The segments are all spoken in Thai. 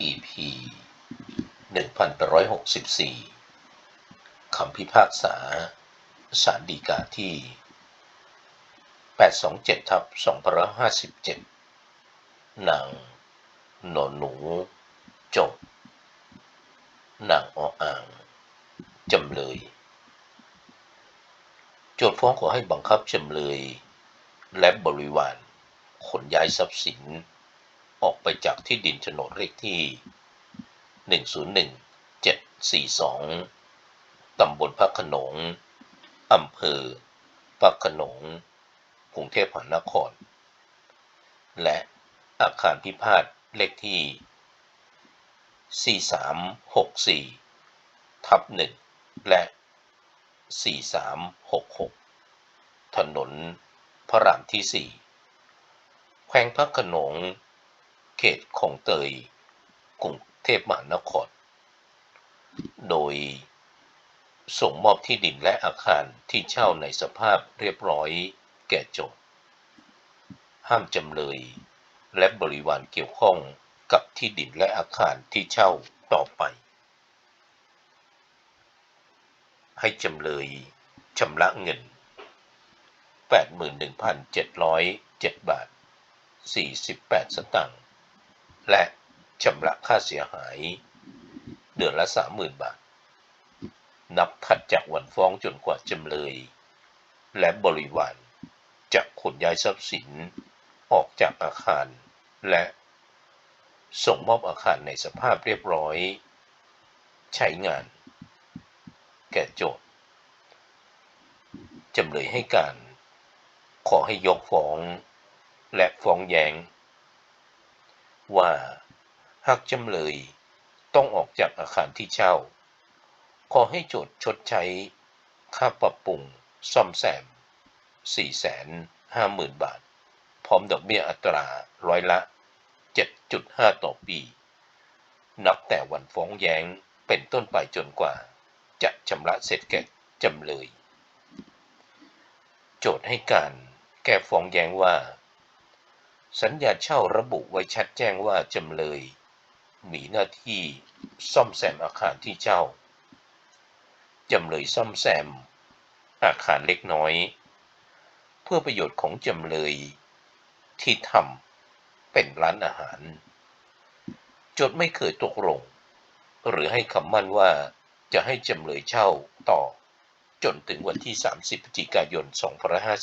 EP 1864 คำพิพากษาศาลฎีกาที่ 827ทับ2557นางหนอนหนู จบนางออ่าง จำเลย โจทย์ฟ้องขอให้บังคับจำเลย และบริวารขนย้ายทรัพย์สิน ออกไปจากที่ดินโฉนดเลขที่ 101742 ตำบลพระขนง อำเภอพระขนง กรุงเทพมหานคร และอาคารพิพาทเลขที่ 4364 ทับ 1 และ 4366 ถนนพระรามที่ 4 แขวงพระขนง เขตคลองเตยกรุงเทพมหานคร โดยส่งมอบที่ดินและอาคารที่เช่าในสภาพเรียบร้อยแก่โจทย์ห้ามจำเลย และบริวารเกี่ยวข้องกับที่ดินและอาคารที่เช่าต่อไป ให้จำเลยชำระเงิน 81,707 บาท 48 สตางค์ และชำระค่าเสียหาย เดือนละ30,000บาท นับถัดจากวันฟ้องจนกว่าจำเลย และบริวารจะขนย้ายทรัพย์สินออกจากอาคาร และส่งมอบอาคารในสภาพเรียบร้อย ใช้งาน แก่โจทย์จำเลยให้การ ขอให้ยกฟ้อง และฟ้องแย้ง ว่า หากจำเลยต้องออกจากอาคารที่เช่า ขอให้โจทย์ชดใช้ ค่าปรับปรุง ซ่อมแซม 450,000 บาท พร้อมดอกเบี้ยอัตราร้อยละ 7.5 ต่อปี นับแต่วันฟ้องแย้งเป็นต้นไปจนกว่า จะชำระเสร็จแก่จำเลย โจทย์ให้การแก้ฟ้องแย้งว่า สัญญาเช่าระบุไว้ชัดแจ้งว่าจำเลย มีหน้าที่ซ่อมแซมอาคารที่เช่าจำเลยซ่อมแซม อาคารเล็กน้อย เพื่อประโยชน์ของจำเลยที่ทำเป็นร้านอาหารจทย์ไม่เคยตกลง หรือให้คำมั่นว่าจะให้จำเลยเช่าต่อจนถึงวันที่ 30พฤศจิกายน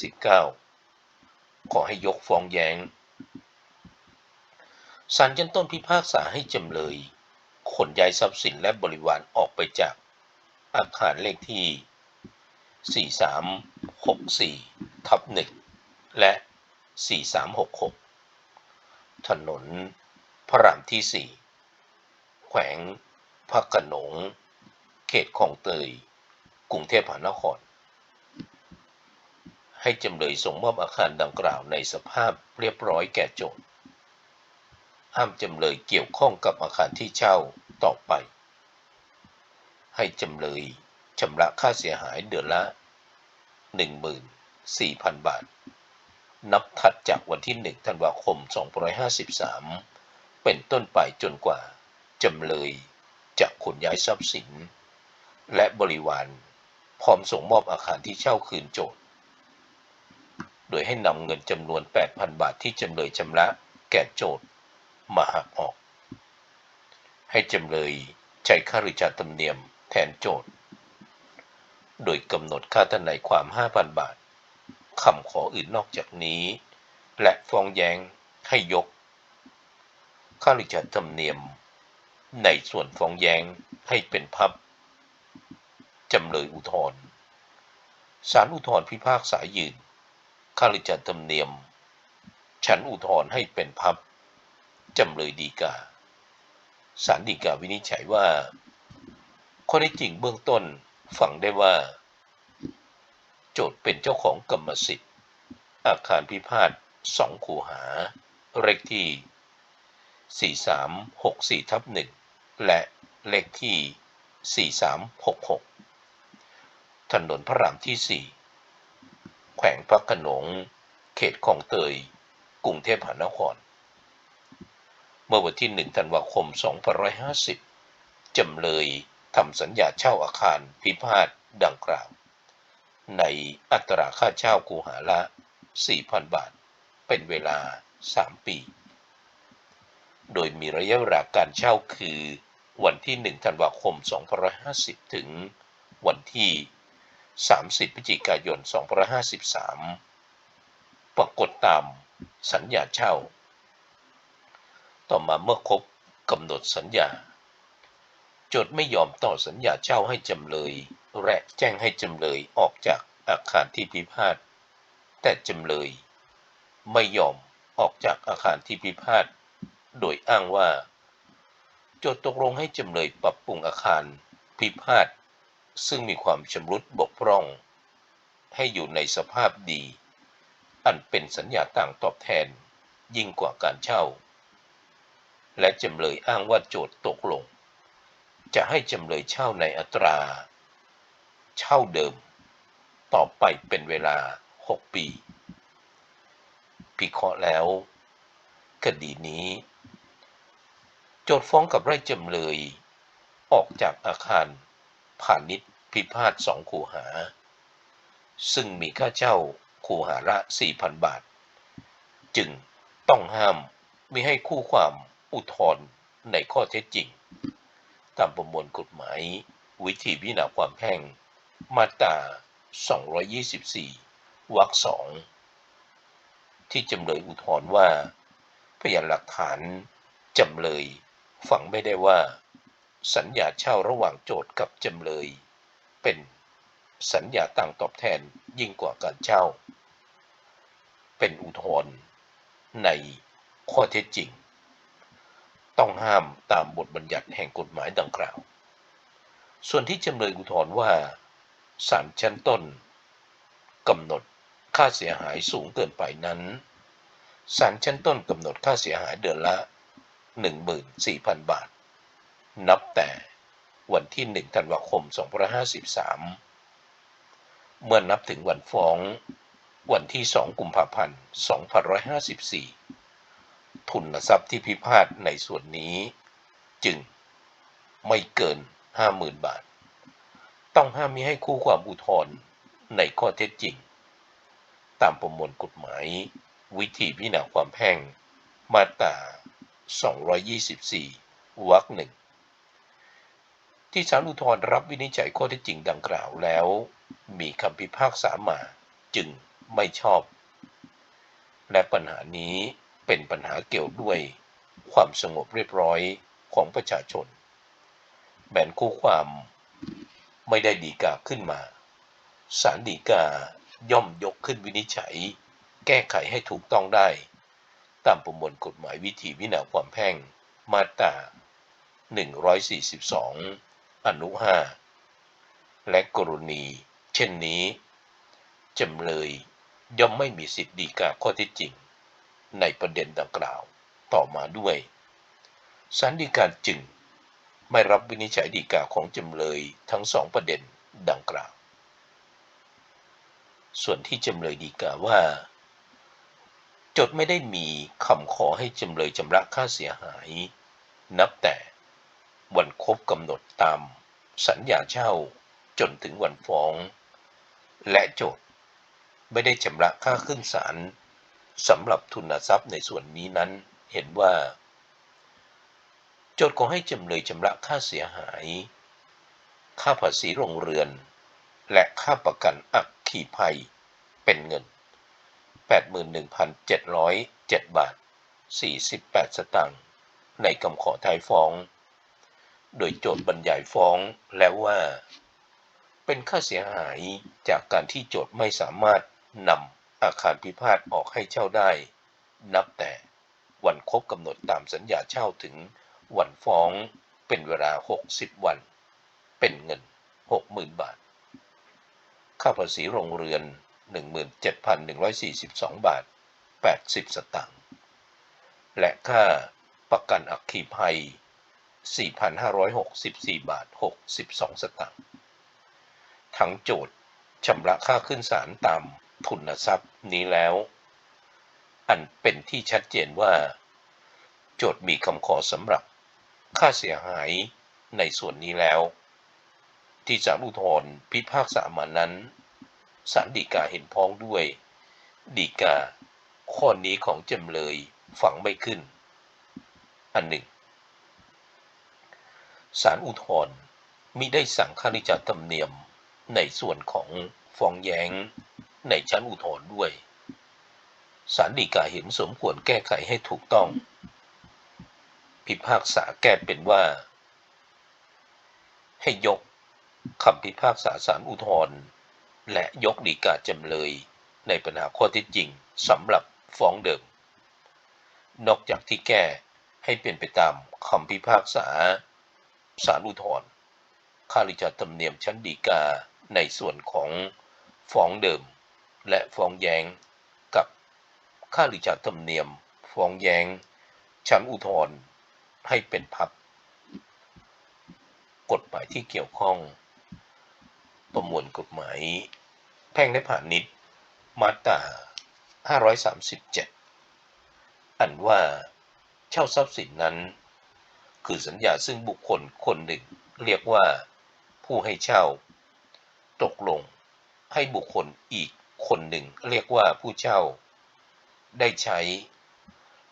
2559 ขอให้ยกฟ้องแย้ง ศาลชั้นต้นพิพากษาให้จำเลยขนย้ายทรัพย์สินและบริวารออกไปจากอาคารเลขที่ 4364 ทับ 1 และ 4366 ถนนพระรามที่ 4 แขวงพระโขนง เขตคลองเตย กรุงเทพมหานคร ให้จำเลยส่งมอบอาคารดังกล่าวในสภาพเรียบร้อยแก่โจทย์ ห้ามจำเลยเกี่ยวข้องกับอาคารที่เช่าต่อไป ให้จำเลยชำระค่าเสียหายเดือนละ 14,000 บาท นับถัดจากวันที่ 1 ธันวาคม 2553 เป็นต้นไปจนกว่าจำเลยจะขนย้ายทรัพย์สิน และบริวารพร้อมส่งมอบอาคารที่เช่าคืนโจทย์ โดยให้นำเงินจำนวน 8,000 บาทที่จำเลยชำระแก่โจทย์ มาหักออก ให้จำเลยใช้ค่าริชาธรรมเนียมแทนโจทย์ โดยกำหนดค่าทนายความ 5,000 บาทคำขออื่นนอกจากนี้ และฟ้องแย้งให้ยก ค่าริชาธรรมเนียม ในส่วนฟ้องแย้งให้เป็นพับจำเลยอุทธรณ์ศาลอุทธรพิพากษายืนค่าริชาธรรมเนียม ชั้นอุทธรให้เป็นพับ จำเลยดีกาศาลฎีกาวินิจฉัยว่า ข้อได้จริงเบื้องต้นฝังได้ว่า โจทย์เป็นเจ้าของกรรมสิทธิ์ อาคารพิพาทสองคูหา เลขที่ 4364ทับ1และเลขที่ 4366 ถนนพระรามที่ 4 แขวงพระขนง เขตคลองเตย กรุงเทพมหานคร มื่อวันที่ 1 ธันวาคม 2550 จำเลยทำสัญญาเช่าอาคารพิพาทดังกล่าว ในอัตราค่าเช่าคูหาละ 4,000 บาท เป็นเวลา 3 ปี โดยมีระยะเวลาการเช่าคือวันที่ 1 ธันวาคม 2550 ถึงวันที่ 30 พฤศจิกายน 2553 ปรากฏตามสัญญาเช่า ต่อมาเมื่อครบกำหนดสัญญา โจทย์ไม่ยอมต่อสัญญาเช่าให้จำเลย และแจ้งให้จำเลยออกจากอาคารที่พิพาทแต่จำเลย ไม่ยอมออกจากอาคารที่พิพาทโดยอ้างว่า โจทย์ตกลงให้จำเลยปรับปรุงอาคารพิพาทซึ่งมีความชำรุดบกพร่อง ให้อยู่ในสภาพดี อันเป็นสัญญาต่างตอบแทนยิ่งกว่าการเช่า และจำเลยอ้างว่าโจทย์ตกลง จะให้จำเลยเช่าในอัตรา เช่าเดิม ต่อไปเป็นเวลา 6 ปีพิเคราะห์แล้ว คดีนี้ โจทย์ฟ้องกับไร่จำเลย ออกจากอาคารพาณิชย์พิพาทสองคูหา ซึ่งมีค่าเช่าคูหาละ 4,000 บาท จึงต้องห้ามไม่ให้คู่ความ อุทธรณ์ในข้อเท็จจริง ตามประมวลกฎหมาย วิธีพิจารณาความแพ่ง มาตรา 224 วรรคสองที่จำเลยอุทธรณ์ว่า พยานหลักฐานจำเลยฝังไม่ได้ว่า สัญญาเช่าระหว่างโจทก์กับจำเลย เป็นสัญญาต่างตอบแทนยิ่งกว่าการเช่า เป็นอุทธรณ์ในข้อเท็จจริง ต้องห้ามตามบทบัญญัติแห่งกฎหมายดังกล่าว ส่วนที่จำเลยอุทธรณ์ว่าศาลชั้นต้นกำหนดค่าเสียหายสูงเกินไปนั้นศาลชั้นต้นกำหนดค่าเสียหายเดือนละ 14,000 บาท นับแต่วันที่ 1 ธันวาคม 2553 เมื่อนับถึงวันฟ้องวันที่ 2 กุมภาพันธ์ 2554 ทุนทรัพย์ที่พิพาทในส่วนนี้ จึงไม่เกิน 50,000 บาท ต้องห้ามมิให้คู่ความอุทธรณ์ในข้อเท็จจริง ตามประมวลกฎหมาย วิธีพิจารณาความแพ่ง มาตรา 224 วรรคหนึ่งที่ศาลอุทธรณ์รับวินิจฉัยข้อเท็จจริงดังกล่าวแล้ว มีคำพิพากษามาจึงไม่ชอบ และปัญหานี้ เป็นปัญหาเกี่ยวด้วยความสงบเรียบร้อยของประชาชน แบนคู่ความไม่ได้ดีกาขึ้นมาศาลดีกาย่อมยกขึ้นวินิจฉัย แก้ไขให้ถูกต้องได้ ตามประมวลกฎหมายวิธีวินาความแพ่ง มาตรา 142 อนุ 5 และกรณี เช่นนี้จำเลยย่อมไม่มีสิทธิดีกาข้อเท็จจริง ในประเด็นดังกล่าวต่อมาด้วยศาลฎีกาจึงไม่รับวินิจฉัยฎีกาของจำเลยทั้งสองประเด็นดังกล่าว ส่วนที่จำเลยฎีกาว่า จดไม่ได้มีคำขอให้จำเลยชำระค่าเสียหาย นับแต่วันครบกำหนดตามสัญญาเช่าจนถึงวันฟ้อง และโจทย์ไม่ได้ชำระค่าขึ้นศาล สำหรับทุนทรัพย์ในส่วนนี้นั้นเห็นว่า โจทย์ขอให้จำเลยชำระค่าเสียหาย ค่าภาษีโรงเรือน และค่าประกันอัคคีภัย เป็นเงิน 81,707 บาท 48 สตางค์ในคำขอท้ายฟ้อง โดยโจทย์บรรยายฟ้องแล้วว่า เป็นค่าเสียหายจากการที่โจทย์ไม่สามารถนำ อาคารพิพาทออกให้เช่าได้ นับแต่วันครบกำหนดตามสัญญาเช่าถึงวันฟ้องเป็นเวลา 60 วัน เป็นเงิน 60,000 บาท ค่าภาษีโรงเรือน 17,142 บาท 80 สตางค์ และค่าประกันอัคคีภัย 4,564 บาท 62 สตางค์ ทั้งโจทย์ชำระค่าขึ้นศาลตาม ทุนทรัพย์นี้แล้ว อันเป็นที่ชัดเจนว่า โจทย์มีคำขอสำหรับค่าเสียหายในส่วนนี้แล้ว ที่ศาลอุทธรพิพากษามานั้นศาลฎีกาเห็นพ้องด้วยฎีกา ข้อนี้ของจำเลยฝังไม่ขึ้น อันหนึ่งศาลอุทธรมิได้สั่งค่านิจาธรรมเนียมในส่วนของฟ้องแย้ง ในชั้นอุทธรณ์ด้วยศาลฎีกาเห็นสมควรแก้ไขให้ถูกต้อง พิพากษาแก้เป็นว่า ให้ยกคำพิพากษาศาลอุทธรณ์และยกฎีกาจำเลยในปัญหาข้อเท็จจริงสำหรับฟ้องเดิม นอกจากที่แก้ให้เป็นไปตามคำพิพากษาศาลอุทธรณ์ค่าริจาธรรมเนียมชั้นฎีกาในส่วนของฟ้องเดิม และฟ้องแย้งกับค่าริจาธรรมเนียม ฟ้องแย้ง ชั้นอุทธรณ์ให้เป็นพับกฎหมายที่เกี่ยวข้อง ประมวลกฎหมาย แพ่งและพาณิชย์มาตรา 537 อันว่าเช่าทรัพย์สินนั้น คือสัญญาซึ่งบุคคลคนหนึ่งเรียกว่าผู้ให้เช่า ตกลงให้บุคคลอีก คนหนึ่งเรียกว่าผู้เช่า ได้ใช้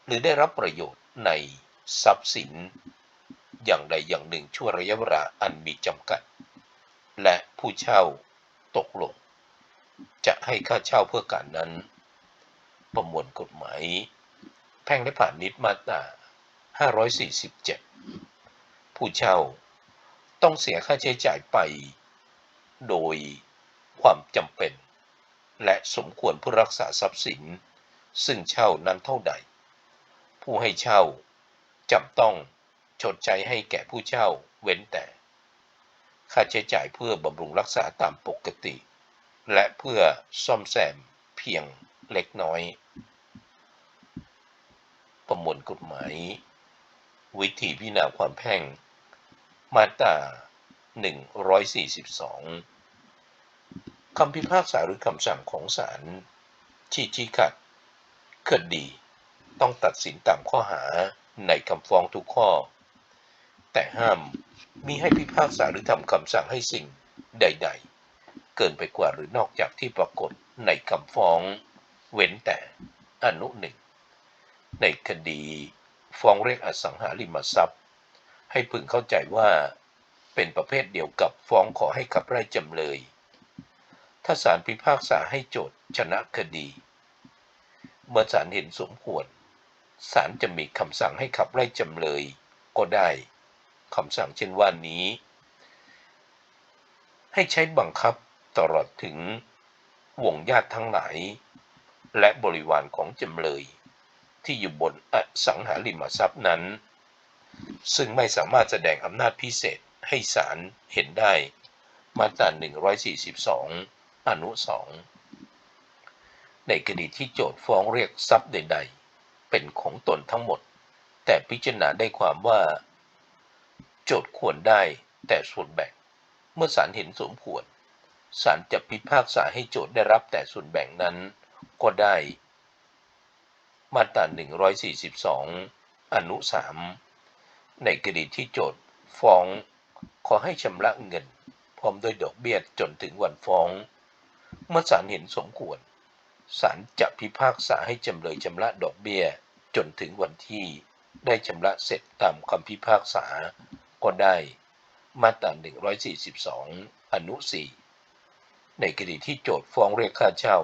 หรือได้รับประโยชน์ในทรัพย์สิน อย่างใดอย่างหนึ่งชั่วระยะเวลาอันมีจำกัด และผู้เช่าตกลง จะให้ค่าเช่าเพื่อการนั้น ประมวลกฎหมาย แพ่งและพาณิชย์มาตรา547 ผู้เช่าต้องเสียค่าใช้จ่ายไป โดยความจำเป็น และสมควรเพื่อรักษาทรัพย์สิน ซึ่งเช่านั้นเท่าใด ผู้ให้เช่าจำต้องชดใช้ให้แก่ผู้เช่าเว้นแต่ ค่าใช้จ่ายเพื่อบำรุงรักษาตามปกติ และเพื่อซ่อมแซมเพียงเล็กน้อย ประมวลกฎหมาย วิธีพิจารณาความแพ่ง มาตรา142 คำพิพากษาหรือคำสั่งของศาลที่ชี้ขัดคดีต้องตัดสินตามข้อหาในคำฟ้องทุกข้อ แต่ห้ามมีให้พิพากษาหรือทำคำสั่งให้สิ่งใด ๆ เกินไปกว่าหรือนอกจากที่ปรากฏในคำฟ้อง เว้นแต่อนุหนึ่งในคดีฟ้องเรียกอสังหาริมทรัพย์ ให้พึงเข้าใจว่าเป็นประเภทเดียวกับฟ้องขอให้ขับไล่จำเลย ถ้าศาลพิพากษาให้โจทย์ชนะคดี เมื่อศาลเห็นสมควรศาลจะมีคำสั่งให้ขับไล่จำเลยก็ได้คำสั่งเช่นว่านี้ ให้ใช้บังคับตลอดถึงวงญาติทั้งหลาย และบริวารของจำเลย ที่อยู่บนอสังหาริมทรัพย์นั้น ซึ่งไม่สามารถแสดงอำนาจพิเศษให้ศาลเห็นได้มาตรา142 อนุ2ในคดีที่โจทฟ้องเรียกทรัพย์ใด ๆ เป็นของตนทั้งหมด แต่พิจารณาได้ความว่า โจทควรได้แต่ส่วนแบ่ง เมื่อศาลเห็นสมควรศาลจะพิพากษาให้โจทได้รับแต่ส่วนแบ่งนั้นก็ได้ มาตรา142 อนุ 3 ในคดีที่โจทฟ้อง ขอให้ชำระเงิน พร้อมด้วยดอกเบี้ยจนถึงวันฟ้อง เมื่อศาลเห็นสมควรศาลจะพิพากษาให้จำเลยชำระดอกเบี้ย จนถึงวันที่ได้ชำระเสร็จตามคำพิพากษา ก็ได้ มาตรา 142 อนุ 4 ในคดีที่โจทย์ฟ้องเรียกค่าเช่า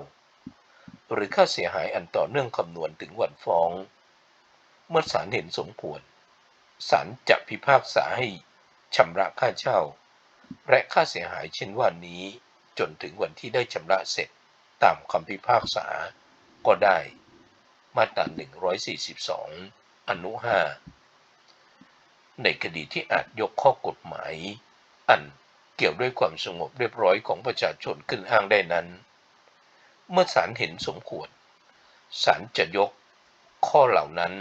หรือค่าเสียหายอันต่อเนื่องคำนวณถึงวันฟ้อง เมื่อศาลเห็นสมควรศาลจะพิพากษาให้ชำระค่าเช่า และค่าเสียหายเช่นว่านี้ จนถึงวันที่ได้ชำระเสร็จตามคำพิพากษา ก็ได้ มาตรา 142 อนุ 5 ในคดีที่อาจยกข้อกฎหมาย อันเกี่ยวด้วยความสงบเรียบร้อยของประชาชนขึ้นอ้างได้นั้น เมื่อศาลเห็นสมควร ศาลจะยกข้อเหล่านั้น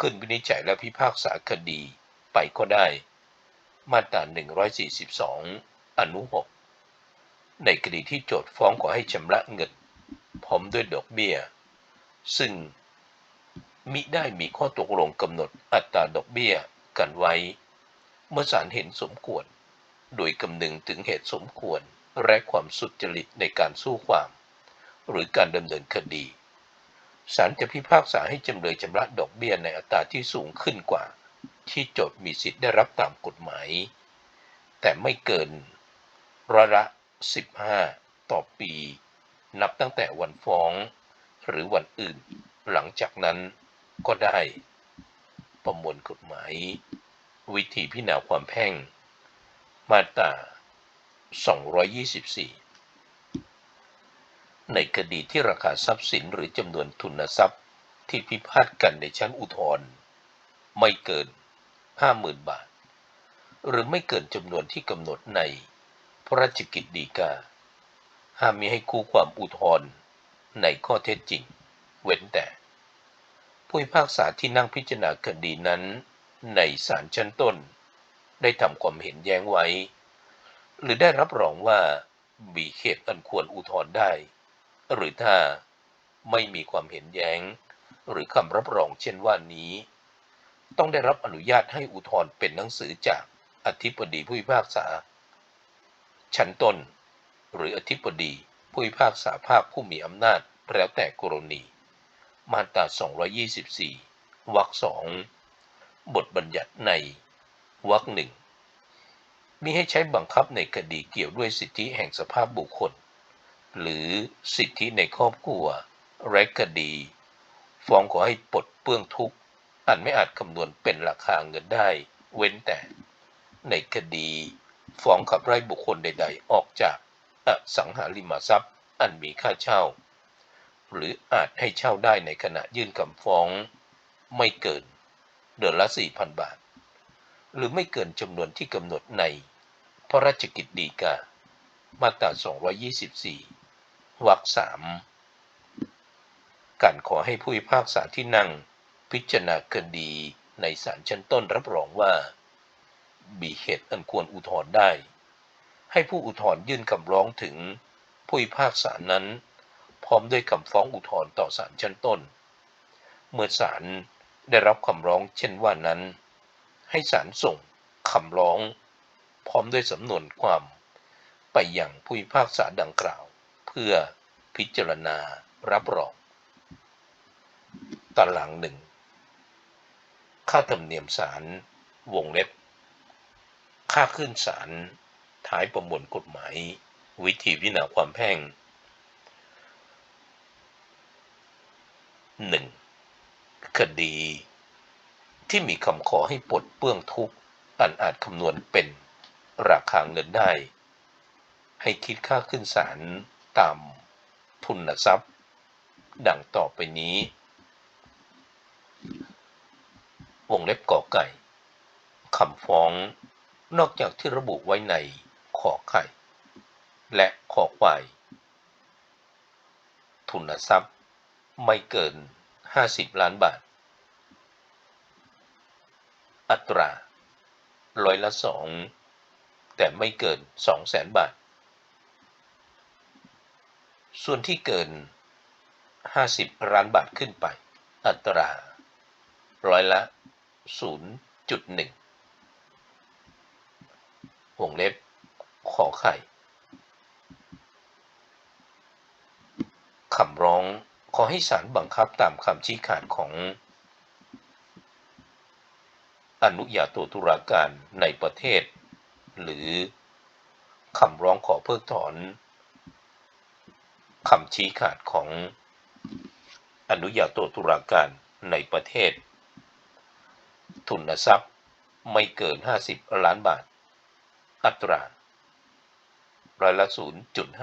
ขึ้นวินิจฉัยและพิพากษาคดีไปก็ได้ มาตรา 142 อนุ 6 ในคดีที่โจทย์ฟ้องขอให้ชำระเงินพร้อมด้วยดอกเบี้ย ซึ่งมิได้มีข้อตกลงกำหนดอัตราดอกเบี้ยกันไว้ เมื่อศาลเห็นสมควร โดยคำนึงถึงเหตุสมควรและความสุจริตในการสู้ความ หรือการดำเนินคดีศาลจะพิพากษาให้จำเลยชำระดอกเบี้ยในอัตราที่สูงขึ้นกว่า ที่โจทย์มีสิทธิ์ได้รับตามกฎหมาย แต่ไม่เกินร้อยละ 15 ต่อปี นับตั้งแต่วันฟ้อง หรือวันอื่น หลังจากนั้นก็ได้ ประมวลกฎหมาย วิธีพิจารณาความแพ่ง มาตรา 224 ในคดีที่ราคาทรัพย์สินหรือจำนวนทุนทรัพย์ที่พิพาทกันในชั้นอุทธรณ์ไม่เกิน 50,000 บาท หรือไม่เกินจำนวนที่กำหนดใน พระราชกิจฎีกา ห้ามมิให้คู่ความอุทธรณ์ในข้อเท็จจริง เว้นแต่ ผู้พิพากษาที่นั่งพิจารณาคดีนั้น ในศาลชั้นต้น ได้ทำความเห็นแย้งไว้ หรือได้รับรองว่ามีเขตอันควรอุทธรณ์ได้ หรือถ้าไม่มีความเห็นแย้ง หรือคำรับรองเช่นว่านี้ ต้องได้รับอนุญาตให้อุทธรณ์เป็นหนังสือจากอธิบดีผู้พิพากษา ชั้นต้น หรืออธิบดี ผู้พิพากษาภาคผู้มีอำนาจแล้วแต่กรณี มาตรา 224 วรรคสองบทบัญญัติในวรรคหนึ่งมีให้ใช้บังคับในคดีเกี่ยวด้วยสิทธิแห่งสภาพบุคคล หรือสิทธิในครอบครัวและคดีฟ้องขอให้ปลดเปื้องทุกข์อันไม่อาจคำนวณเป็นราคาเงินได้ เว้นแต่ในคดี ฟ้องขับไล่บุคคลใด ๆ ออกจากอสังหาริมทรัพย์ อันมีค่าเช่า หรืออาจให้เช่าได้ในขณะยื่นคำฟ้อง ไม่เกิน เดือนละ4,000 บาท หรือไม่เกินจำนวนที่กำหนดใน พระราชกิจฎีกา มาตรา 224 วรรคสามการขอให้ผู้พิพากษาที่นั่ง พิจารณาคดีในศาลชั้นต้นรับรองว่า มีเหตุอันควรอุทธรณ์ได้ ให้ผู้อุทธรณ์ยื่นคำร้องถึงผู้พิพากษานั้น พร้อมด้วยคำฟ้องอุทธรณ์ต่อศาลชั้นต้น เมื่อศาลได้รับคำร้องเช่นว่านั้น ให้ศาลส่งคำร้อง พร้อมด้วยสำนวนความ ไปยังผู้พิพากษาดังกล่าว เพื่อพิจารณารับรองตารางหนึ่ง ค่าธรรมเนียมศาลวงเล็บ ค่าขึ้นศาลท้ายประมวลกฎหมาย วิธีพิจารณาความแพ่ง 1. คดีที่มีคำขอให้ปลดเปื้องทุกข์อันอาจคำนวณเป็นราคาเงินได้ ให้คิดค่าขึ้นศาลตามทุนทรัพย์ ดังต่อไปนี้ วงเล็บกอไก่คำฟ้อง นอกจากที่ระบุไว้ในขอไข่ และขอควาย ทุนทรัพย์ไม่เกิน 50 ล้านบาท อัตราร้อยละสองแต่ไม่เกิน2แสนบาท ส่วนที่เกิน 50 ล้านบาทขึ้นไป อัตราร้อยละ 0.1 วงเล็บขอไข่คำร้องขอให้ศาลบังคับตามคำชี้ขาดของ อนุญาโตตุลาการในประเทศ หรือคำร้องขอเพิกถอนคำชี้ขาดของอนุญาโตตุลาการในประเทศ ทุนทรัพย์ไม่เกิน 50 ล้านบาท อัตราร้อยละ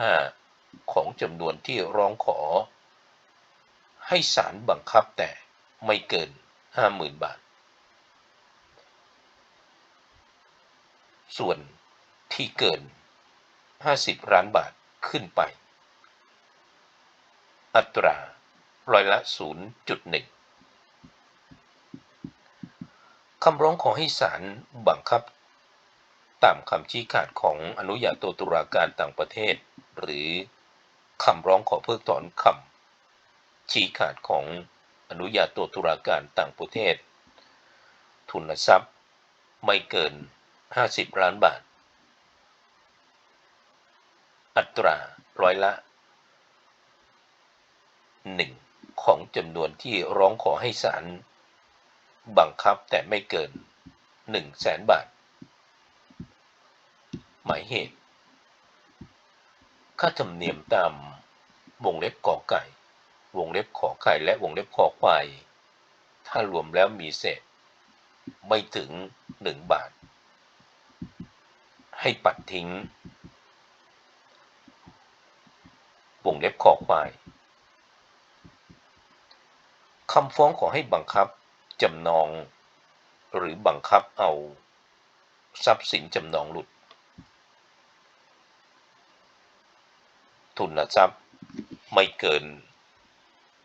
0.5 ของจำนวนที่ร้องขอ ให้ศาลบังคับแต่ไม่เกิน 50,000 บาท ส่วนที่เกิน 50ล้านบาทขึ้นไป อัตราร้อยละ 0.1คำร้องขอให้ศาลบังคับ ตามคำชี้ขาดของอนุญาโตตุลาการต่างประเทศ หรือคำร้องขอเพิกถอนคำชี้ขาดของอนุญาโตตุลาการต่างประเทศ ทุนทรัพย์ไม่เกิน 50 ล้านบาท อัตราร้อยละ 1 ของจำนวนที่ร้องขอให้ศาลบังคับแต่ไม่เกิน1แสนบาท หมายเหตุ ค่าธรรมเนียมตามวงเล็บกอไก่ วงเล็บขอไข่และวงเล็บขอควาย ถ้ารวมแล้วมีเศษ ไม่ถึง1บาท ให้ปัดทิ้ง วงเล็บขอควายคำฟ้องขอให้บังคับจำนอง หรือบังคับเอา ทรัพย์สินจำนองหลุด ทุนทรัพย์ไม่เกิน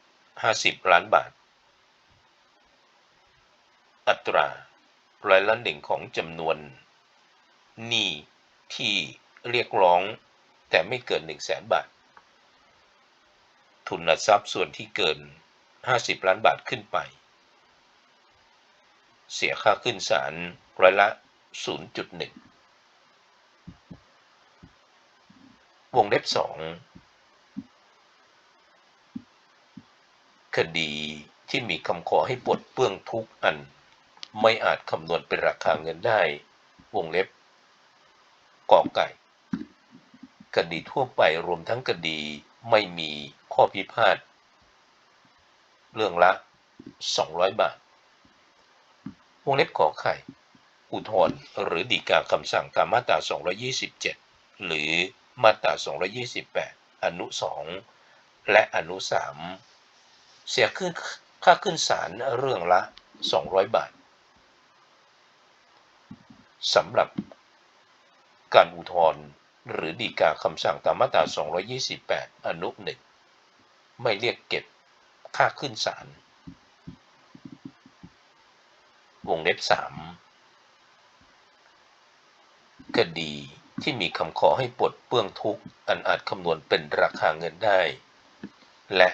50 ล้านบาท อัตราร้อยละหนึ่งของจำนวนหนี้ที่เรียกร้องแต่ไม่เกิน 1 0 0 0 0แสนบาท ทุนทรัพย์ส่วนที่เกิน 50 ล้านบาทขึ้นไป เสียค่าขึ้นศาลร้อยละ 0.1 วงเล็บ2คดีที่มีคำขอให้ปลดเปลื้องทุกอัน ไม่อาจคำนวณเป็นราคาเงินได้ วงเล็บกอไก่ คดีทั่วไปรวมทั้งคดีไม่มีข้อพิพาทเรื่องละ 200 บาท วงเล็บขอไข่ อุทธรณ์หรือดีกาคำสั่งตามมาตรา 227 หรือ มาตรา228 อนุ 2 และอนุ 3 เสียขึ้นค่าขึ้นศาลเรื่องละ 200 บาทสำหรับการอุทธรณ์หรือดีกาคำสั่งตามมาตรา 228 อนุ 1 ไม่เรียกเก็บค่าขึ้นศาลวงเล็บ 3 คดี ที่มีคำขอให้ปลดเปลื้องทุกข์อันอาจคำนวณเป็นราคาเงินได้ และ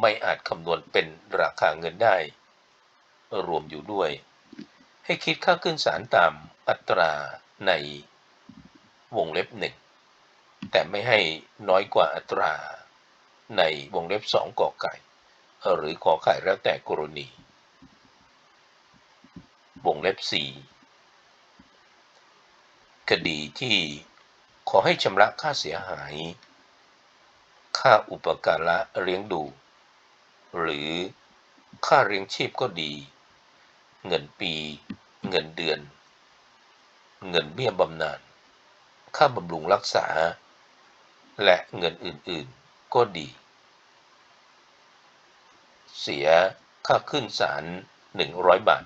ไม่อาจคำนวณเป็นราคาเงินได้ รวมอยู่ด้วย ให้คิดค่าขึ้นศาลตามอัตราในวงเล็บหนึ่งแต่ไม่ให้น้อยกว่าอัตราในวงเล็บสองกอไก่ หรือขอไข่แล้วแต่กรณี วงเล็บสี่ คดีที่ขอให้ชำระค่าเสียหาย ค่าอุปการะเลี้ยงดู หรือค่าเลี้ยงชีพก็ดี เงินปี เงินเดือน เงินเบี้ยบำนาญ ค่าบำรุงรักษา และเงินอื่นๆก็ดี เสียค่าขึ้นศาล100 บาท